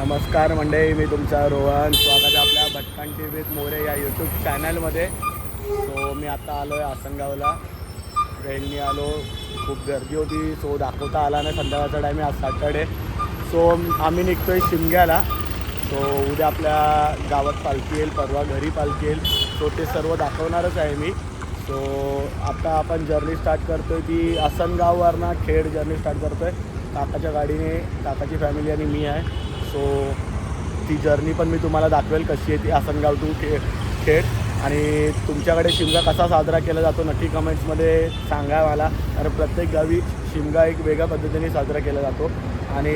नमस्कार मंडळी मी तुमचा रोहन. स्वागत आहे आपल्या भटकन टी व्हीत मोरे या यूट्यूब चॅनलमध्ये सो मी आता आलो आहे आसनगावला. ट्रेननी आलो. खूप गर्दी होती. सो दाखवता आला नाही. संध्याकाळचा टाईम आहे. आज सॅटर्डे सो आम्ही निघतो आहे शिमग्याला. सो उद्या आपल्या गावात पालखी येईल. परवा घरी पालखी येईल. सो ते सर्व दाखवणारच आहे मी. सो आता आपण जर्नी स्टार्ट करतो आहे ती आसनगाववरनं खेड जर्नी स्टार्ट करतो आहे काकाच्या गाडीने काकाची फॅमिली आणि मी आहे. सो ती जर्नी पण मी तुम्हाला दाखवेल कशी आहे ती आसनगाव टू खे खेड. आणि तुमच्याकडे शिमगा कसा साजरा केला जातो नक्की कमेंट्समध्ये सांगा मला. कारण प्रत्येक गावी शिमगा एक वेगळ्या पद्धतीने साजरा केला जातो. आणि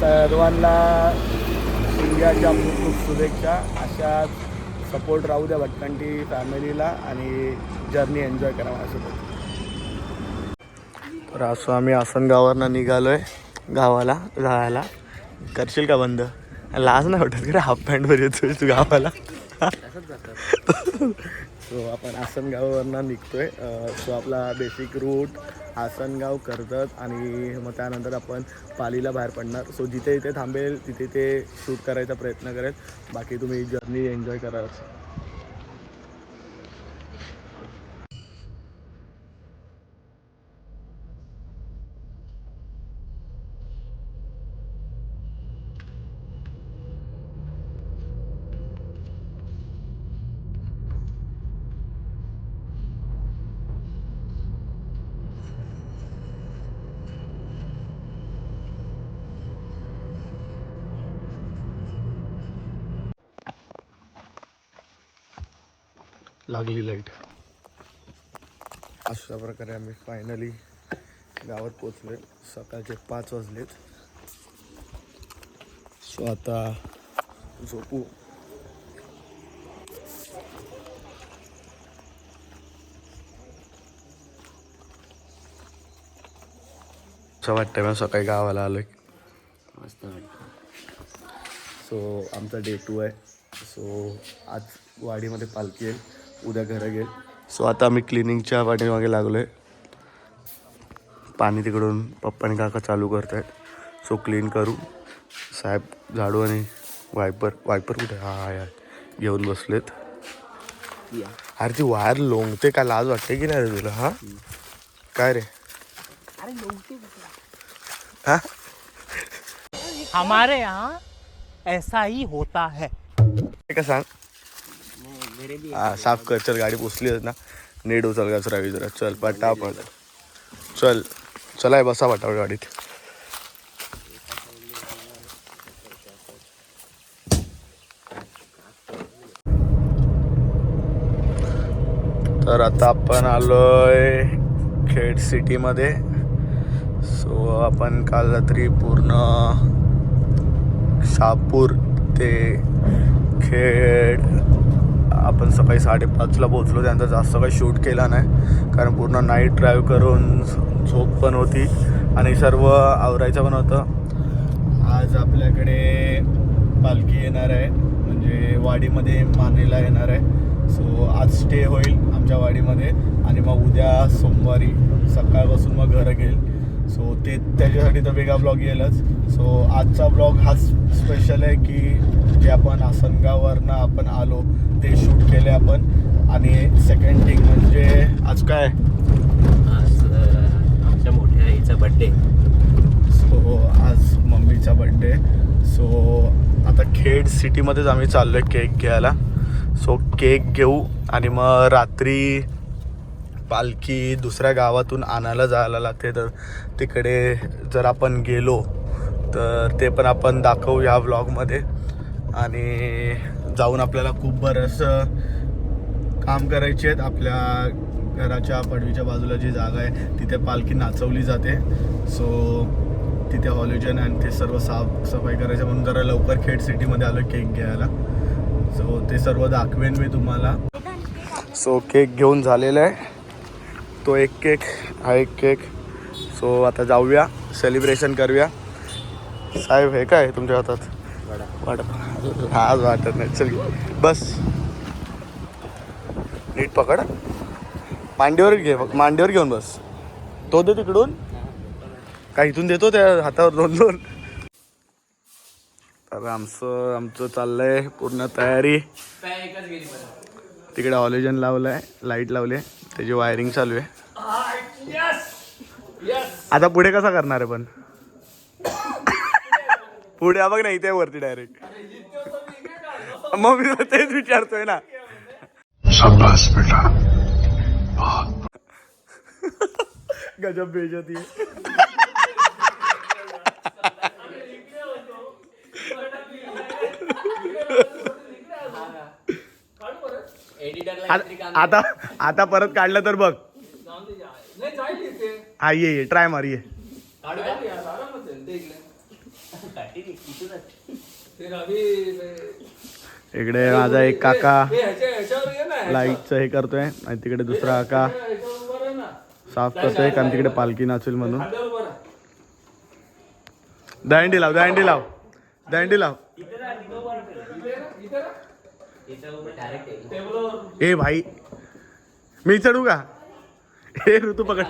सर्वांना शिमग्याच्या खूप खूप शुभेच्छा. अशा सपोर्ट राहू द्या भटकंटी फॅमिलीला आणि जर्नी एन्जॉय करा माझ्यासोबत. तर असं आम्ही आसनगावावरनं निघालो आहे गावाला जायला. करशील का बंद? लाज नाही वाटत का हाफ पॅन्टवर येतोय तू गावाला? सो आपण आसनगाववरनं निघतोय. सो आपला बेसिक रूट आसनगाव कर्जत आणि मग त्यानंतर आपण पालीला बाहेर पडणार. सो जिथे इथे थांबेल तिथे ते शूट करायचा प्रयत्न करेल. बाकी तुम्ही जर्नी एन्जॉय करा लागली लाईट. अशा प्रकारे आम्ही फायनली गावात पोचलोय सकाळचे पाच वाजलेत. सो आता झोपू. असं वाटतं मी सकाळी गावाला आलोय. मस्त वाटतं सो आमचा डे टू आहे. सो आज वाडीमध्ये पालखी येईल उद्या घरं घेईल सो आता आम्ही क्लिनिंगच्या पाठीमागे लागलो आहे पाणी तिकडून पप्पा आणि काका चालू करत आहेत सो क्लीन करू. साहेब झाडू आणि वायपर वायपर कुठे? हा हा यार घेऊन बसलेत. या. अरे ती वायर लोंगते का? लाज वाटते की नाही रे तुला हा? काय रे? हा? हमारे यहाँ ऐसा ही होता है का सांग? हा साफ कर चल गाडी पुसली ना. नीट उचल कचरा विचरा चल पटापट चल चला बसा पटापट गाडीत. तर आता आपण आलोय खेड सिटीमध्ये. सो आपण काल रात्री पूर्ण शापूर ते खेड आपण सकाळी साडेपाचला पोचलो त्यानंतर जास्त काही शूट केला नाही. कारण पूर्ण नाईट ड्राईव्ह करून झोप पण होती आणि सर्व आवरायचं पण होतं. आज आपल्याकडे पालखी येणार आहे म्हणजे वाडीमध्ये मानेला येणार आहे. सो आज स्टे होईल आमच्या वाडीमध्ये आणि मग उद्या सोमवारी सकाळपासून मग घरं घेईल. सो ते त्याच्यासाठी तर वेगळा ब्लॉग येईलच. सो आजचा ब्लॉग हा स्पेशल आहे की जे आपण आसनगाववरनं आपण आलो ते शूट केले आपण. आणि सेकंड थिंग म्हणजे आज काय? आज आमच्या मोठ्या आईचा बड्डे सो आज मम्मीचा बड्डे सो आता खेड सिटीमध्येच आम्ही चाललो आहे केक घ्यायला. सो केक घेऊ आणि मग रात्री पालखी दुसऱ्या गावातून आणायला जायला लागते. तर तिकडे जर आपण गेलो तर ते पण आपण दाखवू या व्लॉगमध्ये आणि जाऊन आपल्याला खूप बरंचसं काम करायचे आहेत. आपल्या घराच्या पडवीच्या बाजूला जी जागा आहे तिथे पालखी नाचवली जाते. सो तिथे हॉलिजन आणि ते सर्व साफ सफाई करायचं. म्हणून जरा लवकर खेड सिटीमध्ये आलो केक घ्यायला. सो ते सर्व दाखवेन मी तुम्हाला. सो केक घेऊन झालेला आहे. तो एक केक हा एक केक. सो आता जाऊया सेलिब्रेशन करूया. साहेब हे काय तुमच्या हातात? आज वाटत नाही. चल बस. नीट पकड. मांडीवर घे मांडीवर घेऊन बस. तो दे तिकडून. का इथून देतो त्या हातावर दोन दोन? तर आमचं आमचं चाललंय पूर्ण तयारी. तिकडे ऑलिजन लावलंय लाइट लावले त्याची वायरिंग चालू आहे. आता पुढे कसा करणार आहे पण? पुढे बघ ना इथे वरती डायरेक्ट मग मी तेच विचारतोय ना. गजब बेजती आता आता परत काढलं तर बघ. हा ये ये ट्राय मार ये. इकडे माझा एक काका लाईटचं हे करतोय आणि तिकडे दुसरा काका. साफ करतोय कारण तिकडे पालखी नाचेल म्हणून. दहंडी लाव दहंडी लाव. दहंडी लाव. ए भाई मी चढू का हे ऋतू पकड.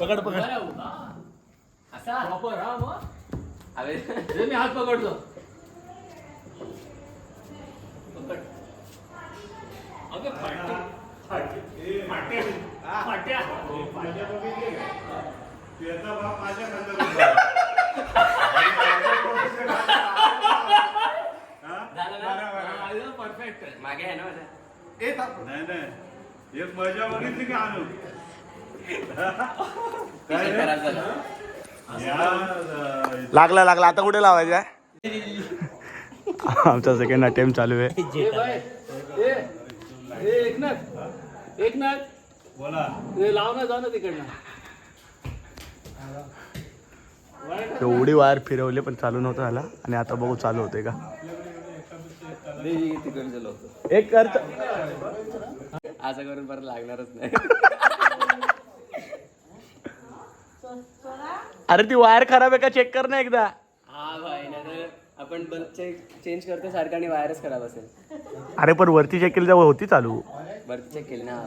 पकड पकड. मी हात पकडतो. परफेक्ट मागे आहे ना नाही नाही. एक मजा बघितली का आणू? किती खराब झालं. या लागला लागला. आता कुठे लावायचं? आहे आमचा सेकंड अटेम्प्ट चालू आहे. एकनाथ. एकनाथ. बोला. लाव ना जाऊ ना तिकडनं. एवढी वायर फिरवली पण चालू नव्हतं झाला. आणि आता बघू चालू होते का? एक कर असं करून परत लागणारच नाही. अरे ती वायर खराब आहे का? चेक कर ना एकदा. हा भाई नाही आपण बल्ब चेंज करतो सारखा आणि वायरच खराब असेल. अरे पण वरती चेक केली तेव्हा होती चालू. बरं चेक केली ना.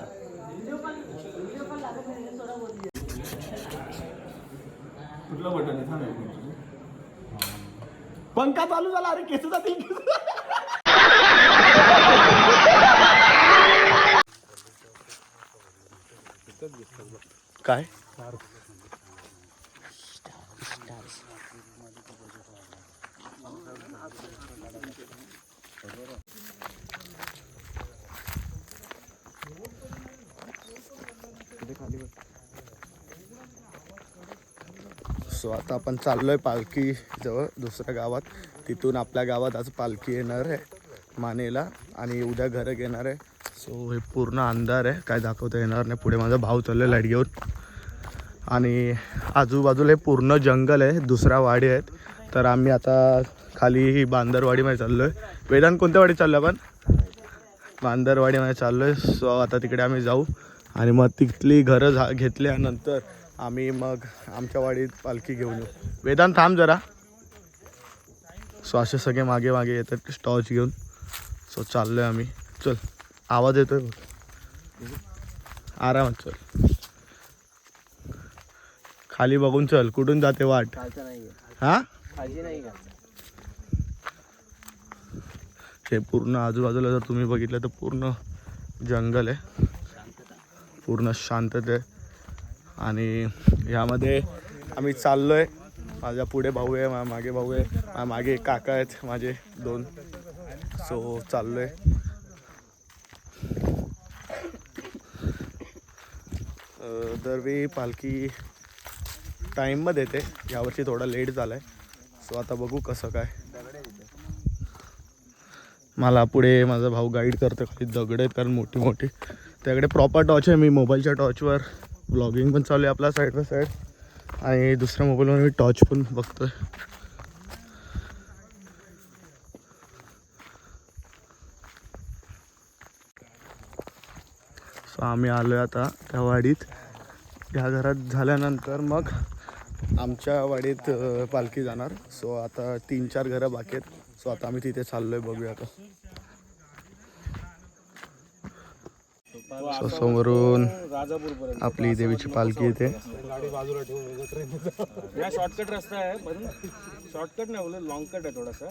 पंखा चालू झाला अरे केस जातील. काय? सो आता आपण चाललोय पालखी जवळ दुसऱ्या गावात. तिथून आपल्या गावात आज पालखी येणार आहे मानेला आणि उद्या घरं घेणार आहे. सो हे पूर्ण अंधार आहे. काय दाखवता येणार नाही. पुढे माझा भाऊ चाललोय लाइट घेऊन. आणि आजूबाजूला हे पूर्ण जंगल आहे. दुसऱ्या वाडी आहेत. तर आम्ही आता खाली बांदरवाडीमध्ये चाललो आहे वेदांत कोणत्या वाडीत चाललो आपण? बांदरवाडीमध्ये चाललो आहे सो आता तिकडे आम्ही जाऊ. आणि मग तिथली घरं झा घेतल्यानंतर आम्ही मग आमच्या वाडीत पालखी घेऊन येऊ. वेदांत थांब जरा. सो असे सगळे मागे मागे येतात टॉर्च घेऊन. सो चाललो आहे आम्ही. चल. आवाज येतोय आरामात चल. खाली बघून चल कुठून जाते वाट? हा? हे पूर्ण आजूबाजूला जर तुम्ही बघितलं तर पूर्ण जंगल आहे. पूर्ण शांतता आहे. आणि ह्यामध्ये आम्ही चाललो आहे माझ्या पुढे भाऊ आहे माझ्या मागे भाऊ आहे माझ्या मागे काका आहेत माझे दोन. सो चाललो आहे दरवेळी पालखी टाईममध्ये येते. यावर्षी थोडा लेट झाला आहे सो आता बघू कसं काय. मला पुढे माझा भाऊ गाईड करतो खाली. दगड आहेत कारण मोठी मोठी. त्याकडे प्रॉपर टॉच आहे. मी मोबाईलच्या टॉचवर ब्लॉगिंग पण चालू आहे आपला साईड बाय साईड आणि दुसऱ्या मोबाईलवर मी टॉच पण बघतोय. आहे आम्ही आलो आहे आता त्या वाडीत. ह्या घरात झाल्यानंतर मग आमच्या वाडीत पालखी जाणार. सो आता तीन चार घरं बाकी आहेत. सो आता आम्ही तिथे चाललोय बघूया आता. सो समोरून आपली देवीची पालखी येते या शॉर्टकट रस्ता आहे पण शॉर्टकट नाही बोलत लॉंगकट आहे थोडासा.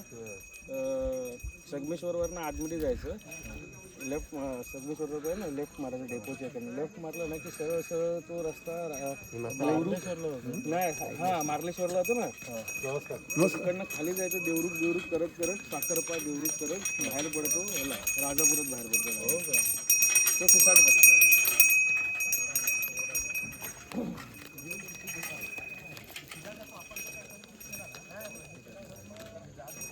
संगमेश्वरवरनं आतमध्ये जायचं. लेफ्ट संगमेश्वरवर आहे ना लेफ्ट मारायचं डेपोच्या इकडनं लेफ्ट मारलं ना की सरळ सरळ तो रस्ता नाही हा मार्लेश्वरला होतो ना. तिकडनं खाली जायचं देवरुख देवरुख करत करत साखरपा देवरुख करत बाहेर पडतो याला राजापुरात बाहेर पडतो. हो का? तो सुसाट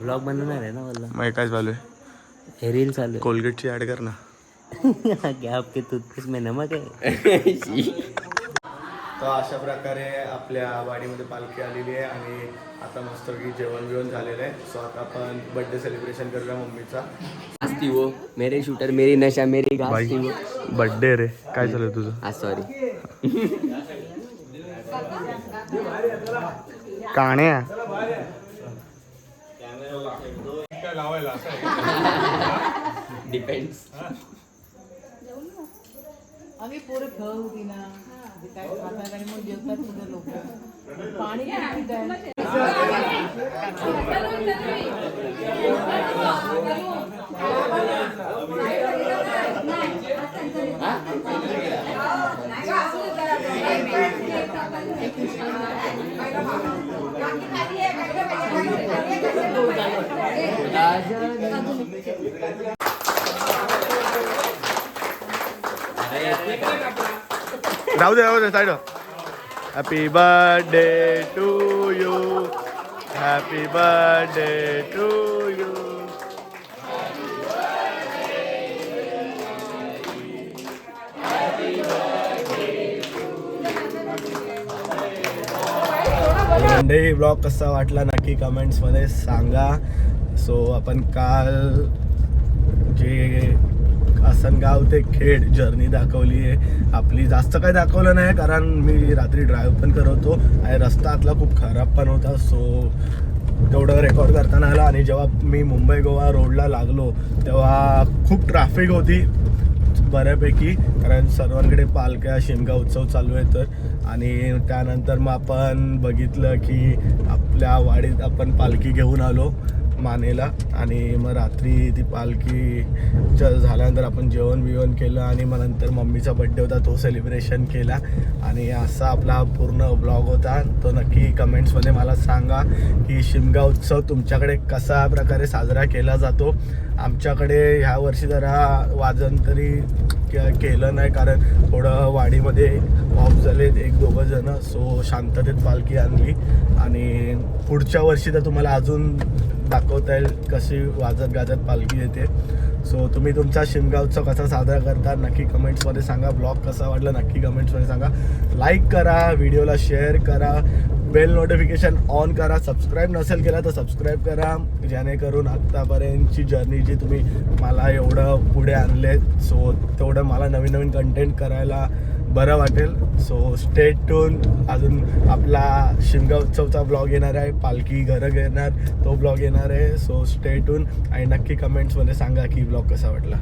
ब्लॉग बनवणार आहे ना मला मग काय चालू आहे? हे रील चालू कोलगेटची ऍड कर ना. क्या आपके टूथपेस्ट में नमक है तर अशा प्रकारे आपल्या वाडीमध्ये पालखी आलेली आहे आणि आता मस्तपैकी जेवण बिवण झालेलं आहे. सो आता आपण बर्थडे सेलिब्रेशन करूया मम्मीचा. आस्ती वो मेरे शूटर मेरी नशा मेरी घास थी वो। बर्थडे रे. काय चालू तुझं? आ सॉरी काण्या. डिपेंड्स आम्ही पोरं होती ना. काय खातात आणि मग जेवतात तुझे लोक. पाणी किती पिताय? जाऊ दे जाऊ दे side happy birthday to you happy birthday to you मंडळी ब्लॉग कसा वाटला नक्की कमेंट्समध्ये सांगा. सो आपण काल जे आसनगाव ते खेड जर्नी दाखवली आहे आपली जास्त काही दाखवलं नाही कारण मी रात्री ड्राईव्ह पण करत होतो आणि रस्ता आतला खूप खराब पण होता. सो तेवढं रेकॉर्ड करताना आलं आणि जेव्हा मी मुंबई गोवा रोडला लागलो तेव्हा खूप ट्रॅफिक होती बऱ्यापैकी कारण सर्वांकडे पालख्या शिमगा उत्सव चालू आहे तर. आणि त्यानंतर मग आपण बघितलं की आपल्या वाडीत आपण पालखी घेऊन आलो. मानेला आणि मग रात्री ती पालखी झाल्यानंतर आपण जेवण बिवण केलं आणि मग नंतर मम्मीचा बड्डे होता तो सेलिब्रेशन केला. आणि असा आपला पूर्ण ब्लॉग होता. तो नक्की कमेंट्समध्ये मला सांगा की शिमगा उत्सव तुमच्याकडे कसा प्रकारे साजरा केला जातो? आमच्याकडे ह्या वर्षी जरा वाजन तरी के- केलं नाही कारण थोडं वाडीमध्ये ऑफ झालेत एक दोघं जण. सो शांततेत पालखी आणली. आणि पुढच्या वर्षी तर तुम्हाला अजून दाखवता येईल कशी वाजत गाजत पालखी येते. सो तुम्ही तुमचा शिमगा उत्सव कसा साजरा करता नक्की कमेंट्समध्ये सांगा. ब्लॉग कसा वाटला नक्की कमेंट्समध्ये सांगा. लाईक करा व्हिडिओला शेअर करा. बेल नोटिफिकेशन ऑन करा. सबस्क्राईब नसेल केला तर सबस्क्राईब करा. जेणेकरून आत्तापर्यंतची जर्नी जी तुम्ही मला एवढं पुढे आणले सो तेवढं मला नवीन नवीन कंटेंट करायला बरं वाटेल. सो स्टेट टून अजून आपला शिमगा उत्सवचा ब्लॉग येणार आहे. पालखी घरं घेणार तो ब्लॉग येणार आहे. सो स्टेट टून आणि नक्की कमेंट्समध्ये सांगा की ब्लॉग कसा वाटला.